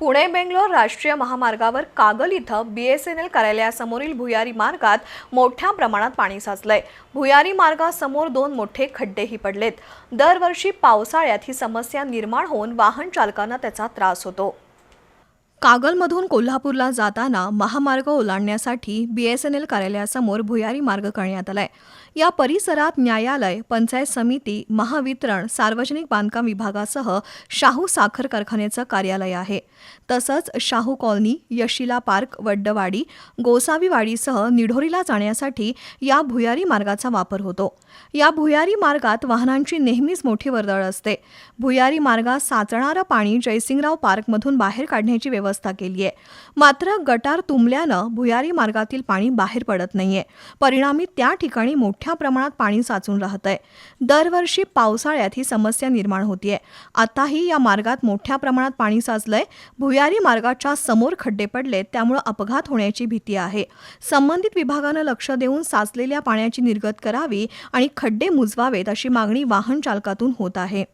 पुणे बेंगलोर राष्ट्रीय महामार्गावर कागल इथं बी एस एन एल कार्यालयासमोरील भुयारी मार्गात मोठ्या प्रमाणात पाणी साचलंय. भुयारी मार्गासमोर दोन मोठे खड्डेही पडलेत. दरवर्षी पावसाळ्यात ही समस्या निर्माण होऊन वाहन चालकांना त्याचा त्रास होतो. कागलमधून कोल्हापूरला जाताना महामार्ग ओलांडण्यासाठी बी एस एन एल कार्यालयासमोर भुयारी मार्ग करण्यात आलाय. या परिसरात न्यायालय पंचायत समिती महावितरण सार्वजनिक बांधकाम विभागासह शाहू साखर कारखान्याचं कार्यालय आहे. तसंच शाहू कॉलनी यशिला पार्क वड्डवाडी गोसावीवाडीसह निढोरीला जाण्यासाठी या भुयारी मार्गाचा वापर होतो. या भुयारी मार्गात वाहनांची नेहमीच मोठी वर्दळ असते. भुयारी मार्गात साचणारं पाणी जयसिंगराव पार्कमधून बाहेर काढण्याची व्यवस्था केली आहे. मात्र गटार तुंबल्यानं भुयारी मार्गातील पाणी बाहेर पडत नाहीये. परिणामी त्या ठिकाणी मोठ्या प्रमाणात पाणी साचून राहत आहे. दरवर्षी पावसाळ्यात ही समस्या निर्माण होतीये. आताही या मार्गात मोठ्या प्रमाणात पाणी साचलंय. भुयारी मार्गाच्या समोर खड्डे पडले त्यामुळे अपघात होण्याची भीती आहे. संबंधित विभागानं लक्ष देऊन साचलेल्या पाण्याची निर्गत करावी आणि खड्डे मुजवावेत अशी मागणी वाहन चालकातून होत आहे.